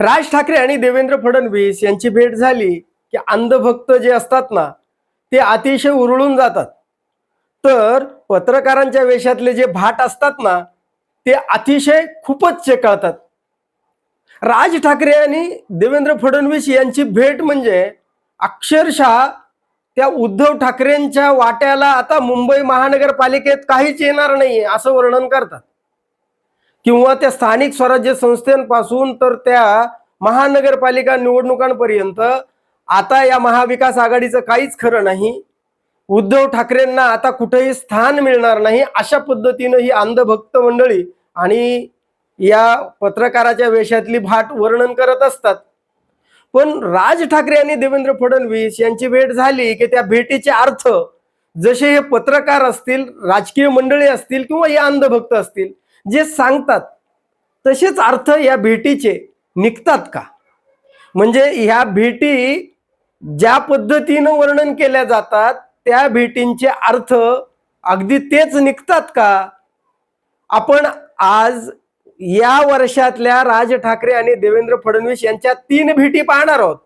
राज ठाकरे आणि देवेंद्र फडणवीस यांची भेट झाली की अंधभक्त जे असतात ना ते अतिशय उरळून जातात. तर पत्रकारांच्या वेशातले जे भाट असतात ना ते अतिशय खूपच चेकळतात. राज ठाकरे आणि देवेंद्र फडणवीस यांची भेट म्हणजे अक्षरशः त्या उद्धव ठाकरेंच्या वाट्याला आता मुंबई महानगरपालिकेत काहीच येणार नाही असं वर्णन करतात. किंवा त्या स्थानिक स्वराज्य संस्थेपासून तर त्या महानगरपालिका निवडणुकांपर्यंत आता या महाविकास आघाडीचं काहीच खरं नाही. उद्धव ठाकरेंना आता कुठेही स्थान मिळणार नाही अशा पद्धतीनं ही अंधभक्त मंडळी आणि या पत्रकाराच्या वेशातली भाट वर्णन करत असतात. पण राज ठाकरे आणि देवेंद्र फडणवीस यांची भेट झाली की त्या भेटीचे अर्थ जसे हे पत्रकार असतील राजकीय मंडळी असतील किंवा या अंधभक्त असतील जे सांगतात तसेच अर्थ या भेटीचे निघतात का? म्हणजे ह्या भेटी ज्या पद्धतीनं वर्णन केल्या जातात त्या भेटींचे अर्थ अगदी तेच निघतात का? आपण आज या वर्षातल्या राज ठाकरे आणि देवेंद्र फडणवीस यांच्या तीन भेटी पाहणार आहोत.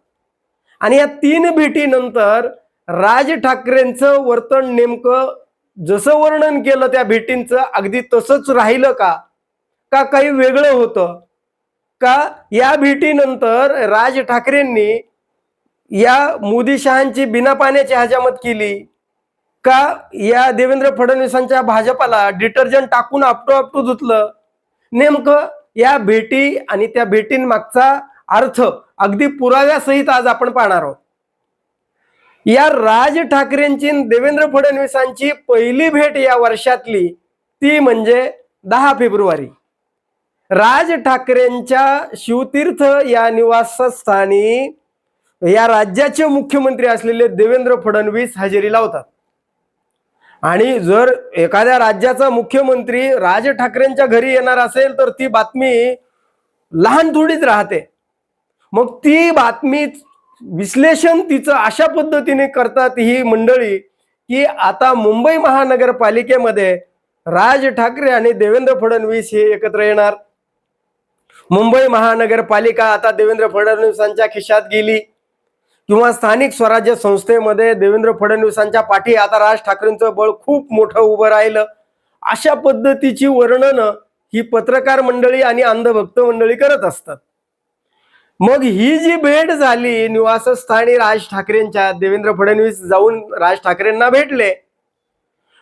आणि या तीन भेटीनंतर राज ठाकरेंचं वर्तन नेमकं जसं वर्णन केलं त्या भेटींचं अगदी तसंच राहिलं का? का काही वेगळं होतं? का या भेटीनंतर राज ठाकरेंनी या मोदी शहांची बिना पाण्याची हजामत केली? का या देवेंद्र फडणवीसांच्या भाजपाला डिटर्जंट टाकून आपटो आपटो धुतलं? नेमकं या भेटी आणि त्या भेटींमागचा अर्थ अगदी पुराव्यासहित आज आपण पाहणार आहोत. या राज ठाकरेंची देवेंद्र फडणवीसांची पहिली भेट या वर्षातली ती म्हणजे दहा फेब्रुवारी. राज ठाकरेंच्या शिवतीर्थ या निवासस्थानी या राज्याचे मुख्यमंत्री असलेले देवेंद्र फडणवीस हजेरी लावतात आणि जर एखाद्या राज्याचा मुख्यमंत्री राज ठाकरेंच्या घरी येणार असेल तर ती बातमी लहान थोडीच राहते. मग ती बातमी विश्लेषण तिचं अशा पद्धतीने करतात ही मंडळी की आता मुंबई महानगरपालिकेमध्ये राज ठाकरे आणि देवेंद्र फडणवीस हे एकत्र येणार. मुंबई महानगरपालिका आता देवेंद्र फडणवीसांच्या खिशात गेली. किंवा स्थानिक स्वराज्य संस्थेमध्ये देवेंद्र फडणवीसांच्या पाठी आता राज ठाकरेंचं बळ खूप मोठं उभं राहिलं. अशा पद्धतीची वर्णनं ही पत्रकार मंडळी आणि अंधभक्त मंडळी करत असतात. मग ही जी भेट झाली निवासस्थानी राज ठाकरेंच्या देवेंद्र फडणवीस जाऊन राज ठाकरेंना भेटले.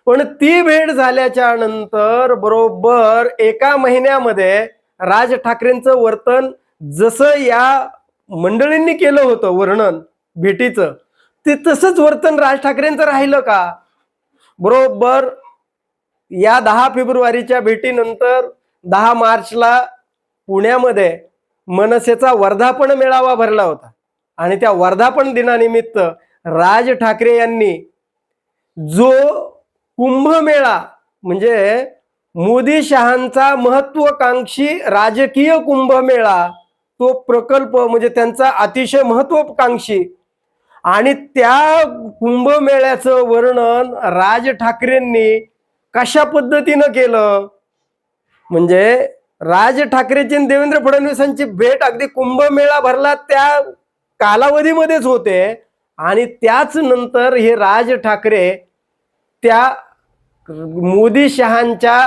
पण ती भेट झाल्याच्यानंतर बरोबर एका महिन्यामध्ये राज ठाकरेंचं वर्तन जसं या मंडळींनी केलं होतं वर्णन भेटीचं ते तसंच वर्तन राज ठाकरेंचं राहिलं का? बरोबर या दहा फेब्रुवारीच्या भेटीनंतर दहा मार्चला पुण्यामध्ये मनसेचा वर्धापन मेळावा भरला होता. आणि त्या वर्धापन दिनानिमित्त राज ठाकरे यांनी जो कुंभमेळा म्हणजे मोदी शहांचा महत्वाकांक्षी राजकीय कुंभमेळा तो प्रकल्प म्हणजे त्यांचा अतिशय महत्वाकांक्षी आणि त्या कुंभमेळ्याचं वर्णन राज ठाकरेंनी कशा पद्धतीनं केलं? म्हणजे राज ठाकरेची आणि देवेंद्र फडणवीसांची भेट अगदी कुंभमेळा भरला त्या कालावधीमध्येच होते. आणि त्याच नंतर हे राज ठाकरे त्या मोदी शहांच्या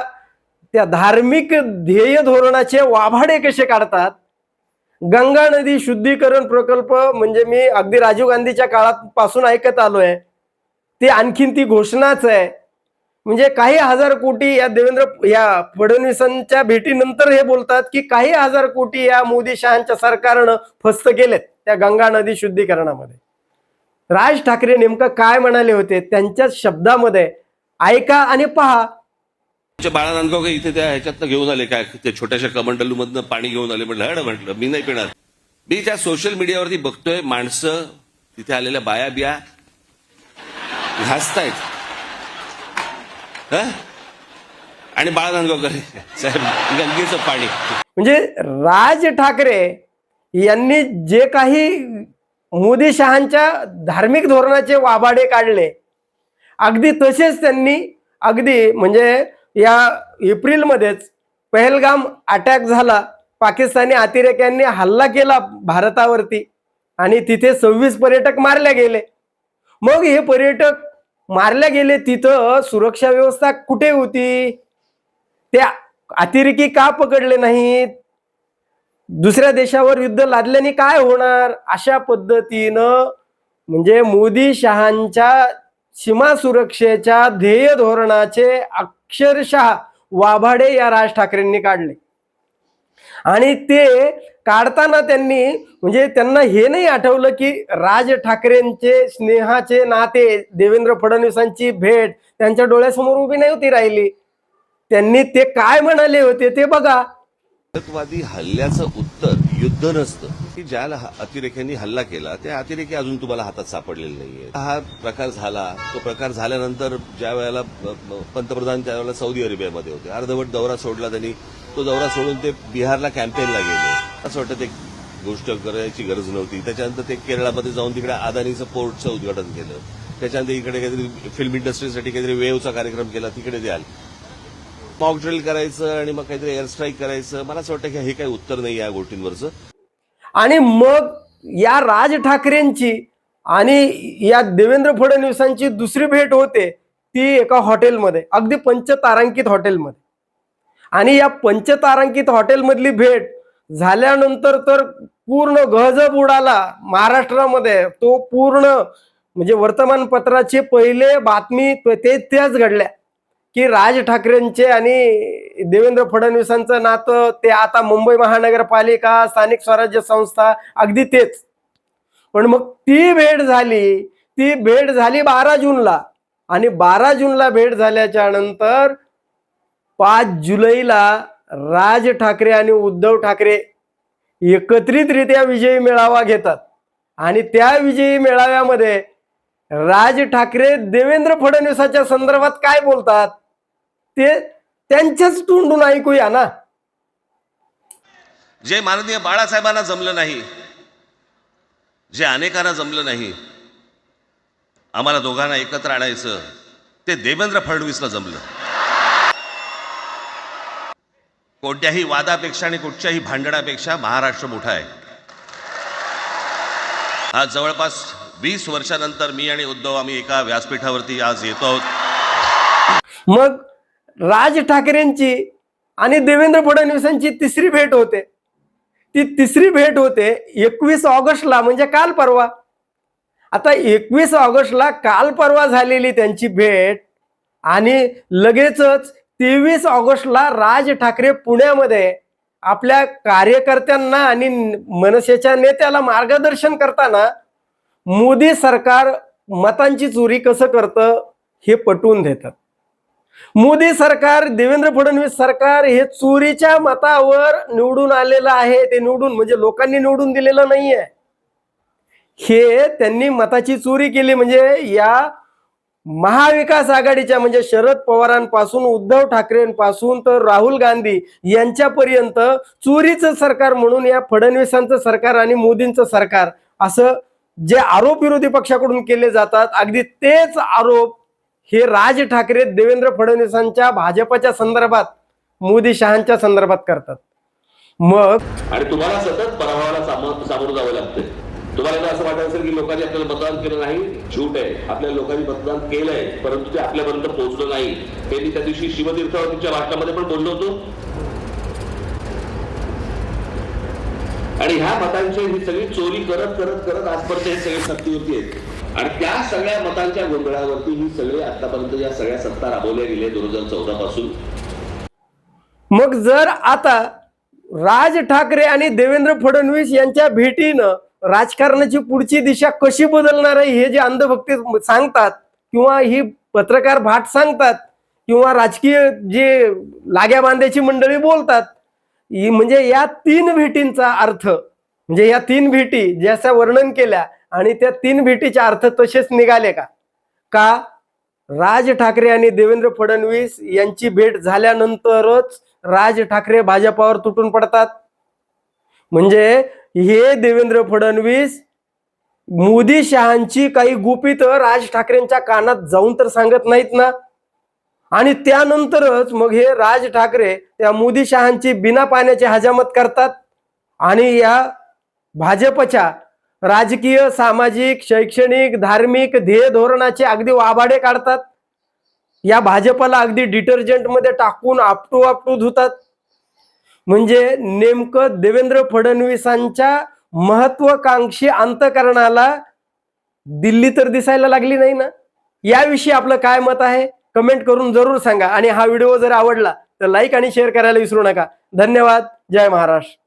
त्या धार्मिक ध्येय धोरणाचे वाभाडे कसे काढतात? गंगा नदी शुद्धीकरण प्रकल्प म्हणजे मी अगदी राजीव गांधीच्या काळापासून ऐकत ऐकत आलोय. ते आणखीन ती घोषणाच आहे. म्हणजे काही हजार कोटी या देवेंद्र या फडणवीसांच्या भेटीनंतर हे बोलतात की काही हजार कोटी या मोदी शहांच्या सरकारनं फस्त केलेत त्या गंगा नदी शुद्धीकरणामध्ये. राज ठाकरे नेमकं काय म्हणाले होते? त्यांच्याच शब्दामध्ये ऐका आणि पहा. आमच्या बाळा नांदगावकर इथे त्या ह्याच्यातनं घेऊन आले काय ते छोट्याशा कमंडलू मधनं पाणी घेऊन आले म्हटलं हड म्हटलं मी नाही पिणार. मी त्या सोशल मीडियावरती बघतोय माणसं तिथे आलेल्या बाया बिया घासतायत. आणि बाळा साहेब गंगेचं पाणी. म्हणजे राज ठाकरे यांनी जे काही मोदी शहांच्या धार्मिक धोरणाचे वाबाडे काढले अगदी तसेच त्यांनी अगदी म्हणजे या एप्रिलमध्येच पहलगाम अटॅक झाला. पाकिस्तानी अतिरेक्यांनी हल्ला केला भारतावरती आणि तिथे सव्वीस पर्यटक मारले गेले. मग हे पर्यटक मारले गेले तिथं सुरक्षा व्यवस्था कुठे होती? त्या अतिरेकी का पकडले नाहीत? दुसऱ्या देशावर युद्ध लादल्याने काय होणार? अशा पद्धतीनं म्हणजे मोदी शहांच्या सीमा सुरक्षेच्या ध्येय धोरणाचे अक्षरशः वाभाडे या राज ठाकरेंनी काढले. आणि ते काढताना त्यांनी म्हणजे त्यांना हे नाही आठवलं की राज ठाकरेंचे स्नेहाचे नाते देवेंद्र फडणवीसांची भेट त्यांच्या डोळ्यासमोर उभी नाही होती राहिली. त्यांनी ते काय म्हणाले होते ते बघा. दहशतवादी हल्ल्याचं उत्तर युद्ध नसतं. की ज्याला अतिरेक्यांनी हल्ला केला त्या अतिरेकी अजून तुम्हाला हातात सापडलेले नाहीये हा प्रकार झाला तो प्रकार झाल्यानंतर ज्या वेळेला पंतप्रधान त्यावेळेला सौदी अरेबियामध्ये होते. अर्धवट दौरा सोडला त्यांनी. तो दौरा सोडून ते बिहारला कॅम्पेनला गेले. असं वाटतं ते गोष्ट करायची गरज नव्हती. त्याच्यानंतर ते केरळामध्ये जाऊन तिकडे अदानीचं पोर्टचं उद्घाटन केलं. त्याच्यानंतर इकडे काहीतरी फिल्म इंडस्ट्रीसाठी काहीतरी वेवचा कार्यक्रम केला तिकडे द्याल मॉक ड्रिल करायचं आणि मग काहीतरी एअर स्ट्राईक करायचं. मला असं वाटतं की हे काही उत्तर नाही या गोष्टींवरचं. आणि मग या राज ठाकरेंची आणि या देवेंद्र फडणवीसांची दुसरी भेट होते ती एका हॉटेलमध्ये अगदी पंचतारांकित हॉटेलमध्ये आणि या पंचतारांकित हॉटेलमधली भेट झाल्यानंतर तर पूर्ण गजब उडाला महाराष्ट्रामध्ये. तो पूर्ण म्हणजे वर्तमानपत्राचे पहिले बातमी ते त्याच घडल्या. की राज ठाकरेंचे आणि देवेंद्र फडणवीसांचं नातं ते आता मुंबई महानगरपालिका स्थानिक स्वराज्य संस्था अगदी तेच. पण मग ती भेट झाली ती भेट झाली बारा जूनला. आणि बारा जूनला भेट झाल्याच्यानंतर पाच जुलैला राज ठाकरे आणि उद्धव ठाकरे एकत्रितरित्या विजयी मेळावा घेतात. आणि त्या विजयी मेळाव्यामध्ये राज ठाकरे देवेंद्र फडणवीसाच्या संदर्भात काय बोलतात ते त्यांच्याच तोंडून ऐकूया ना. जे माननीय बाळासाहेबांना जमलं नाही जे अनेकांना जमलं नाही आम्हाला दोघांना एकत्र आणायचं ते देवेंद्र फडणवीसला जमलं. कोणत्याही वादापेक्षा आणि कुठच्याही भांडणापेक्षा महाराष्ट्र मोठा आहे. आज जवळपास वीस वर्षानंतर मी आणि उद्धव आम्ही एका व्यासपीठावरती आज येतो आहोत. मग राज ठाकरेंची आणि देवेंद्र फडणवीसांची तिसरी भेट होते. ती तिसरी भेट होते एकवीस ऑगस्टला म्हणजे काल परवा. आता एकवीस ऑगस्टला काल परवा झालेली त्यांची भेट आणि लगेचच तेवीस ऑगस्टला राज ठाकरे पुण्यामध्ये आपल्या कार्यकर्त्यांना आणि मनसेच्या नेत्याला मार्गदर्शन करताना मोदी सरकार मतांची चोरी कसं करतं हे पटवून देतात. मोदी सरकार देवेंद्र फडणवीस सरकार हे चोरीच्या मतावर निवडून आलेलं आहे. ते निवडून म्हणजे लोकांनी निवडून दिलेलं नाहीये. हे त्यांनी मताची चोरी केली म्हणजे या महाविकास आघाडीच्या म्हणजे शरद पवारांपासून उद्धव ठाकरेंपासून तर राहुल गांधी यांच्यापर्यंत चोरीचं सरकार म्हणून या फडणवीसांचं सरकार आणि मोदींचं सरकार असं जे आरोप विरोधी पक्षाकडून केले जातात अगदी तेच आरोप हे राज ठाकरे देवेंद्र फडणवीसांच्या भाजपच्या संदर्भात मोदी शहांच्या संदर्भात करतात. मग आणि तुम्हाला सतत पराभवाला सामोरं जावं लागतं तुम्हाला असं वाटत असेल की लोकांनी आपल्याला मतदान केलं नाही झूट आहे. आपल्या लोकांनी मतदान केलंय परंतु ते आपल्यापर्यंत पोहोचलं नाही. हे मी त्या दिवशी शिवतीर्थावरतीच्या भाषणामध्ये पण बोललो होतो. आणि ह्या मतांची ही सगळी चोरी करत करत करत आजपर्यंत हे सगळे सत्तेवरती आहेत. आणि त्या सगळ्या मतांच्या गोंधळावरती ही सगळे आतापर्यंत या सगळ्या सत्ता राबवल्या गेल्या दोन हजार चौदा पासून. मग जर आता राज ठाकरे आणि देवेंद्र फडणवीस यांच्या भेटीनं राजकारणाची पुढची दिशा कशी बदलणार आहे हे जे अंधभक्ती सांगतात किंवा ही पत्रकार भाट सांगतात किंवा राजकीय जे लाग्या बांध्याची मंडळी बोलतात म्हणजे या तीन भेटींचा अर्थ म्हणजे या तीन भेटी ज्याचा वर्णन केल्या आणि त्या तीन भेटीचे अर्थ तसेच निघाले का? का? राज ठाकरे आणि देवेंद्र फडणवीस यांची भेट झाल्यानंतरच राज ठाकरे भाजपावर तुटून पडतात. म्हणजे हे देवेंद्र फडणवीस मोदी शहांची काही गुपित राज ठाकरेंच्या कानात जाऊन तर सांगत नाहीत ना. आणि त्यानंतरच मग हे राज ठाकरे त्या मोदी शहांची बिना पाण्याची हजामत करतात. आणि या भाजपच्या राजकीय सामाजिक शैक्षणिक धार्मिक ध्येय धोरणाचे अगदी वाभाडे काढतात. या भाजपला अगदी डिटर्जंटमध्ये टाकून आपटू आपटू धुतात. म्हणजे नेमकं देवेंद्र फडणवीसांच्या महत्वाकांक्षी अंतकरणाला दिल्ली तर दिसायला लागली नाही ना? याविषयी आपलं काय मत आहे? कमेंट करून जरूर सांगा. आणि हा व्हिडिओ जर आवडला तर लाईक आणि शेअर करायला विसरू नका. धन्यवाद. जय महाराष्ट्र.